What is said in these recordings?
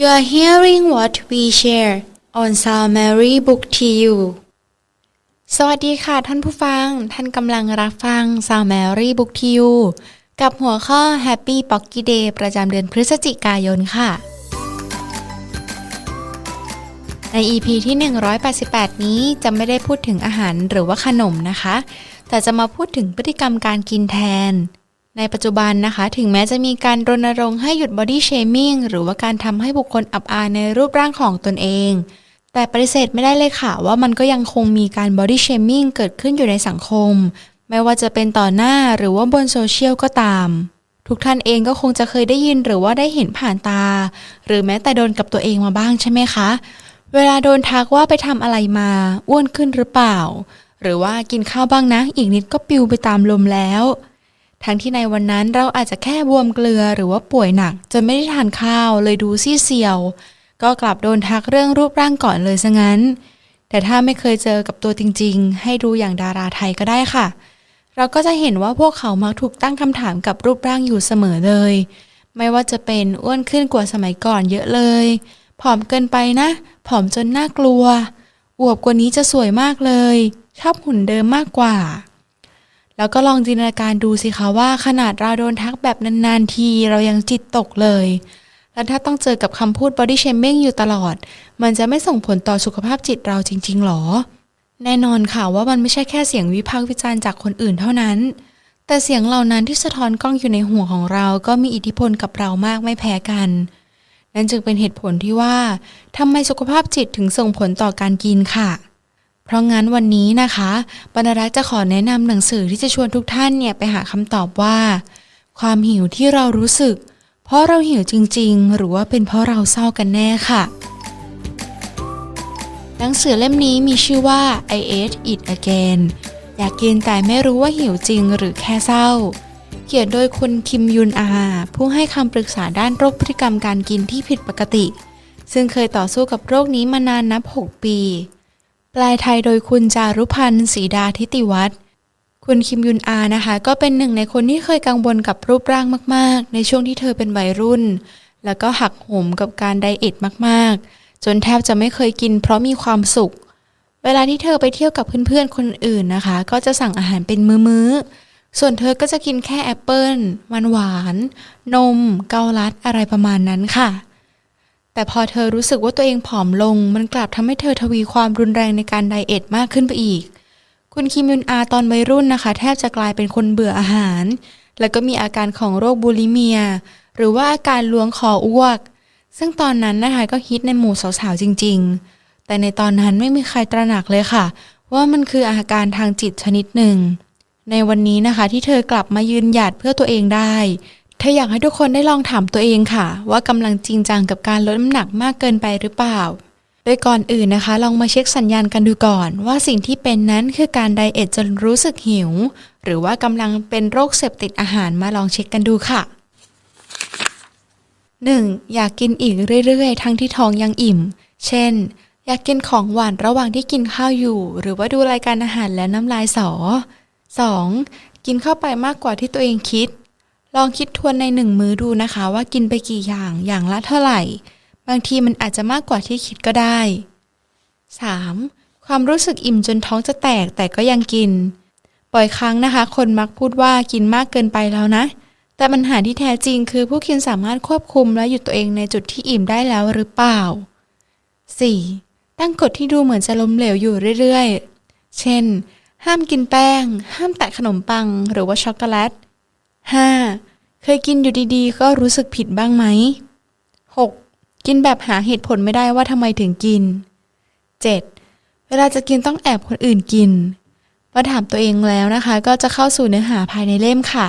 You are hearing what we share on Sound Mary Book to You สวัสดีค่ะท่านผู้ฟัง ท่านกำลังรับฟัง Sound Mary Book to You กับหัวข้อ Happy Pocky Day ประจำเดือนพฤศจิกายนค่ะ ใน EP ที่ 188 นี้จะไม่ได้พูดถึงอาหารหรือว่าขนมนะคะ แต่จะมาพูดถึงพฤติกรรมการกินแทน ในปัจจุบันนะคะ ถึงแม้จะมีการรณรงค์ให้หยุด body shaming หรือว่าการทำให้บุคคลอับอายในรูปร่างของตนเอง แต่ปฏิเสธไม่ได้เลยค่ะ ว่ามันก็ยังคงมีการ body shaming เกิดขึ้นอยู่ในสังคม ไม่ว่าจะเป็นต่อหน้าหรือว่าบนโซเชียลก็ตาม ทุกท่านเองก็คงจะเคยได้ยินหรือว่าได้เห็นผ่านตา หรือแม้แต่โดนกับตัวเองมาบ้างใช่ไหมคะ เวลาโดนทักว่าไปทำอะไรมาอ้วนขึ้นหรือเปล่า หรือว่ากินข้าวบ้างนะ อีกนิดก็ปิวไปตามลมแล้ว ทั้งที่ในวันนั้นเราอาจจะแค่บวมเกลือหรือว่าป่วยหนัก จนไม่ได้ทานข้าวเลยดูซีดเซียว ก็กลับโดนทักเรื่องรูปร่างก่อนเลยซะงั้น แต่ถ้าไม่เคยเจอกับตัวจริง ๆ ให้ดูอย่างดาราไทยก็ได้ค่ะ เราก็จะเห็นว่าพวกเขามักถูกตั้งคำถามกับรูปร่างอยู่เสมอเลย ไม่ว่าจะเป็นอ้วนขึ้นกว่าสมัยก่อนเยอะเลยผอมเกินไปนะ ผอมจนน่ากลัวอวบกว่านี้จะสวยมากเลย ชอบหุ่นเดิมมากกว่า แล้วก็ลองจินตนาการดูสิคะว่าขนาดเราโดนทักแบบนานๆทีเรายังจิตตกเลย แล้วถ้าต้องเจอกับคำพูด body shaming อยู่ตลอด มันจะไม่ส่งผลต่อสุขภาพจิตเราจริง ๆหรอ แน่นอนค่ะว่ามันไม่ใช่แค่เสียงวิพากษ์วิจารณ์จากคนอื่นเท่านั้น แต่เสียงเหล่านั้นที่สะท้อนกล้องอยู่ในหัวของเรา ก็มีอิทธิพลกับเรามากไม่แพ้กัน นั่นจึงเป็นเหตุผลที่ว่าทำไมสุขภาพจิตถึงส่งผลต่อการกินค่ะ เพราะงั้นวันนี้นะคะบรรณรักษ์จะขอแนะนำหนังสือที่จะชวนทุกท่านเนี่ยไปหาคำตอบว่า ความหิวที่เรารู้สึก เพราะเราหิวจริง ๆ หรือว่าเป็นเพราะเราเศร้ากันแน่ค่ะ หนังสือเล่มนี้มีชื่อว่า I ate it again อยากกินแต่ไม่รู้ว่าหิวจริงหรือแค่เศร้า เขียนโดยคุณคิมยุนอา ผู้ให้คำปรึกษาด้านโรคพฤติกรรมการกินที่ผิดปกติ ซึ่งเคยต่อสู้กับโรคนี้มานานนับ 6 ปี แปลไทยโดยคุณจารุพันธ์ศรีดาทิติวัฒน์คุณคิมยุนอานะคะ ก็เป็นหนึ่งในคนที่เคยกังวลกับรูปร่างมาก ๆ ในช่วงที่เธอเป็นวัยรุ่น แล้วก็หักโหมกับการไดเอทมาก ๆ จนแทบจะไม่เคยกิน เพราะมีความสุข เวลาที่เธอไปเที่ยวกับเพื่อน ๆ คนอื่นนะคะ ก็จะสั่งอาหารเป็นมื้อ ๆ ส่วนเธอก็จะกินแค่แอปเปิลมันหวาน นม เกาลัดอะไรประมาณนั้นค่ะ แต่พอเธอรู้สึกว่าตัวเองผอมลง มันกลับทำให้เธอทวีความรุนแรงในการไดเอทมากขึ้นไปอีก คุณคิมยุนอาตอนวัยรุ่นนะคะ แทบจะกลายเป็นคนเบื่ออาหาร แล้วก็มีอาการของโรคบูลิเมีย หรือว่าอาการล้วงคออ้วก ซึ่งตอนนั้นนะคะก็ฮิตในหมู่สาวๆจริง ๆ แต่ในตอนนั้นไม่มีใครตระหนักเลยค่ะ ว่ามันคืออาการทางจิตชนิดหนึ่ง ในวันนี้นะคะที่เธอกลับมายืนหยัดเพื่อตัวเองได้ เธออยากให้ทุกคนได้ลองถามตัวเองค่ะ ว่ากำลังจริงจังกับการลดน้ำหนักมากเกินไปหรือเปล่า โดยก่อนอื่นนะคะ ลองมาเช็คสัญญาณกันดูก่อน ว่าสิ่งที่เป็นนั้นคือการไดเอทจนรู้สึกหิว หรือว่ากำลังเป็นโรคเสพติดอาหารมาลองเช็คกันดูค่ะ 1. อยากกินอีกเรื่อยๆ ทั้งที่ท้องยังอิ่ม เช่น อยากกินของหวานระหว่างที่กินข้าวอยู่ หรือว่าดูรายการอาหารแล้วน้ำลายสอ 2. กินเข้าไปมากกว่าที่ตัวเองคิด ลองคิดทวนในหนึ่งมื้อดูนะคะ ว่ากินไปกี่อย่างอย่างละเท่าไหร่ บางทีมันอาจจะมากกว่าที่คิดก็ได้ 3. ความรู้สึกอิ่มจนท้องจะแตกแต่ก็ยังกิน บ่อยครั้งนะคะ คนมักพูดว่ากินมากเกินไปแล้วนะ แต่ปัญหาที่แท้จริงคือผู้กินสามารถควบคุมและหยุดตัวเองในจุดที่อิ่มได้แล้วหรือเปล่า 4. ตั้งกฎที่ดูเหมือนจะล้มเหลวอยู่เรื่อยๆ เช่น ห้ามกินแป้ง ห้ามแตะขนมปัง หรือว่าช็อกโกแลต 5. เคยกินอยู่ดีๆ ก็รู้สึกผิดบ้างไหม 6. กินแบบหาเหตุผลไม่ได้ว่าทำไมถึงกิน 7. เวลาจะกินต้องแอบคนอื่นกินมาถามตัวเองแล้วนะคะ ก็จะเข้าสู่เนื้อหาภายในเล่มค่ะ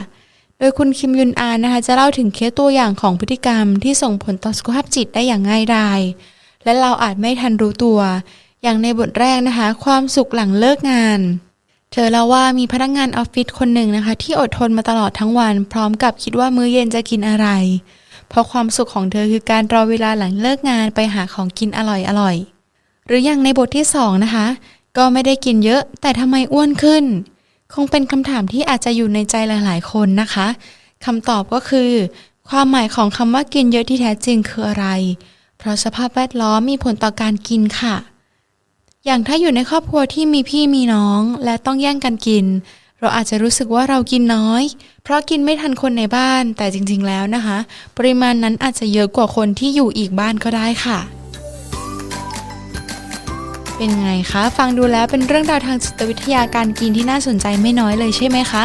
โดยคุณคิมยุนอานนะคะ จะเล่าถึงเคสตัวอย่างของพฤติกรรมที่ส่งผลต่อสุขภาพจิตได้อย่างง่ายดาย และเราอาจไม่ทันรู้ตัว อย่างในบทแรกนะคะ ความสุขหลังเลิกงาน เธอเล่าว่ามีพนักงานออฟฟิศคนหนึ่งนะคะ ที่อดทนมาตลอดทั้งวัน พร้อมกับคิดว่ามื้อเย็นจะกินอะไร เพราะความสุขของเธอคือการรอเวลาหลังเลิกงานไปหาของกินอร่อยๆหรืออย่างในบทที่สองนะคะ ก็ไม่ได้กินเยอะ แต่ทำไมอ้วนขึ้น คงเป็นคำถามที่อาจจะอยู่ในใจหลายๆ คนนะคะคำตอบก็คือ ความหมายของคำว่ากินเยอะที่แท้จริงคืออะไร เพราะสภาพแวดล้อมมีผลต่อการกินค่ะ อย่างถ้าอยู่ในครอบครัวที่มีพี่มีน้อง และต้องแย่งกันกิน เราอาจจะรู้สึกว่าเรากินน้อย เพราะกินไม่ทันคนในบ้าน แต่จริงๆแล้วนะคะ ปริมาณนั้นอาจจะเยอะกว่าคนที่อยู่อีกบ้านก็ได้ค่ะ เป็นไงคะ ฟังดูแล้วเป็นเรื่องราวทางจิตวิทยาการกินที่น่าสนใจไม่น้อยเลยใช่ไหมคะ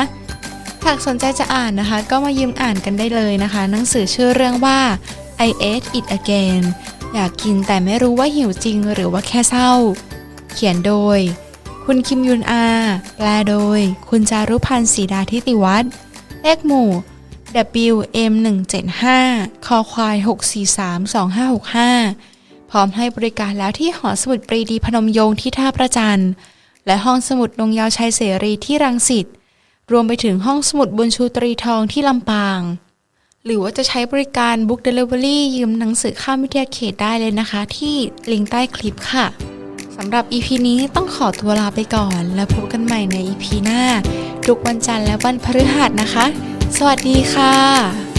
หากสนใจจะอ่านนะคะ ก็มายืมอ่านกันได้เลยนะคะ หนังสือชื่อเรื่องว่า I ate it again อยากกินแต่ไม่รู้ว่าหิวจริงหรือว่าแค่เศร้า เขียนโดย คุณคิมยุนอา แปลโดย คุณจารุพันธ์ศรีดาทิติวัฒน์เลขหมู่ WM 175คอควาย 6432565 พร้อมให้บริการแล้วที่หอสมุดปรีดีพนมยงค์ที่ท่าประจันและห้องสมุดนงยาวชัยเสรีที่รังสิตรวมไปถึงห้องสมุดบุญชูตรีทองที่ลำปาง หรือว่าจะใช้บริการ Book Delivery ยืมหนังสือข้ามวิทยาเขตได้เลยนะคะ ที่ลิงก์ใต้คลิปค่ะำหรับ EP นี้ต้องขอตัวลาไปก่อน แล้วพบกันใหม่ใน EP หน้า ทุกวันจันทร์และวันพฤหัสนะคะ สวัสดีค่ะ